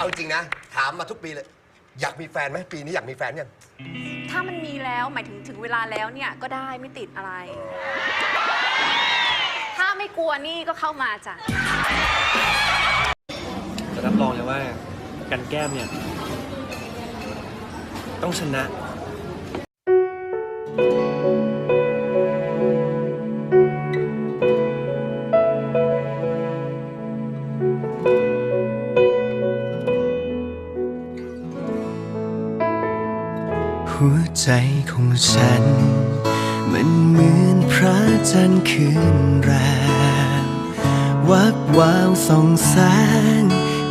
เอาจริงนะ ถามมาทุกปีเลย อยากมีแฟนไหมปีนี้อยากมีแฟนยัง ถ้ามันมีแล้วหมายถึงถึงเวลาแล้วเนี่ยก็ได้ไม่ติดอะไร ถ้าไม่กลัวนี่ก็เข้ามาจ้ะจะรับรองเลยว่ากันแก้มเนี่ย ต้องชนะ หัวใจของฉัน มันเหมือนพระจันทร์คืนแรมวับวาวส่องแสง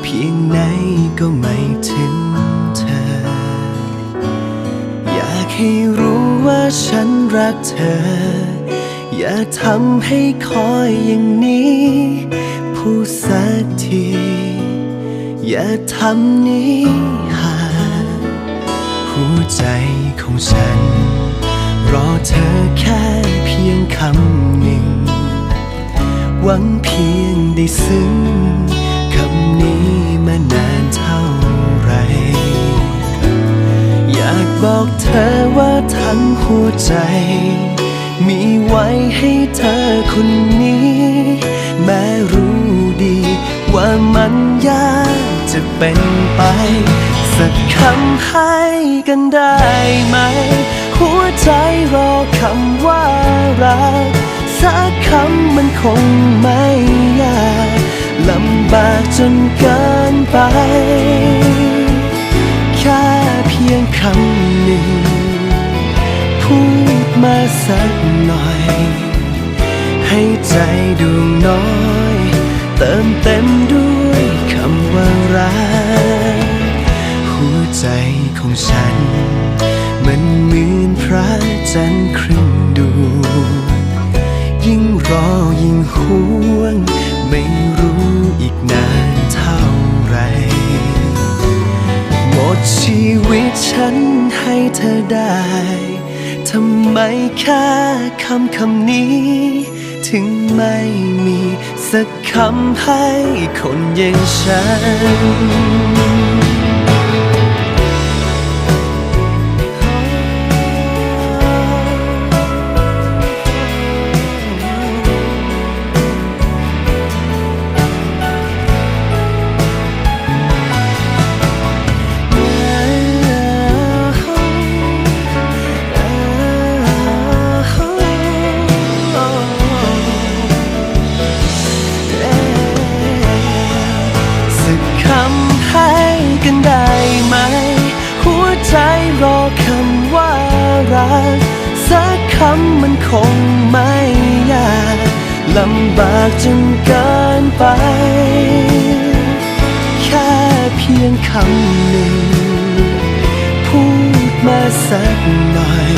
เพียงไหนก็ไม่ถึงเธอ อยากให้รู้ว่าฉันรักเธอ อย่าทำให้คอยอย่างนี้พูดสักที อย่าทำนี้ หัวใจของฉัน รอเธอแค่เพียงคำหนึ่ง หวังเพียงได้ซึ้งคำนี้มานานเท่าไร อยากบอกเธอว่าทั้งหัวใจ มีไว้ให้เธอคนนี้ แม้รู้ดีว่ามันยาก จะเป็นไป สักคำให้กันได้ไหม หัวใจรอคำว่ารักสักคำมันคงไม่ยากลำบากจนเกินไป แค่เพียงคำหนึ่ง พูดมาสักหน่อย ให้ใจดวงน้อย เติมเต็มด้วย จันทร์ครึ่งดวงยิ่งรอยิ่งห่วง ไม่รู้อีกนานเท่าไร หมดชีวิตฉันให้เธอได้ ทำไมแค่คำคำนี้ ถึงไม่มีสักคำให้คนอย่างฉัน คงไม่ยากลำบากจนเกินไป แค่เพียงคำหนึ่ง พูดมาสักหน่อย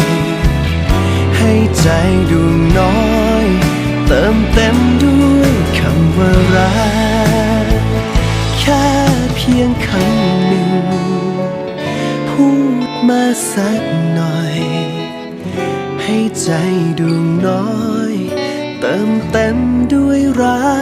ให้ใจดวงน้อย เติมเต็มด้วยคำว่ารักแค่เพียงคำหนึ่ง พูดมาสักหน่อย ให้ใจดวงน้อย เติมเต็มด้วยรัก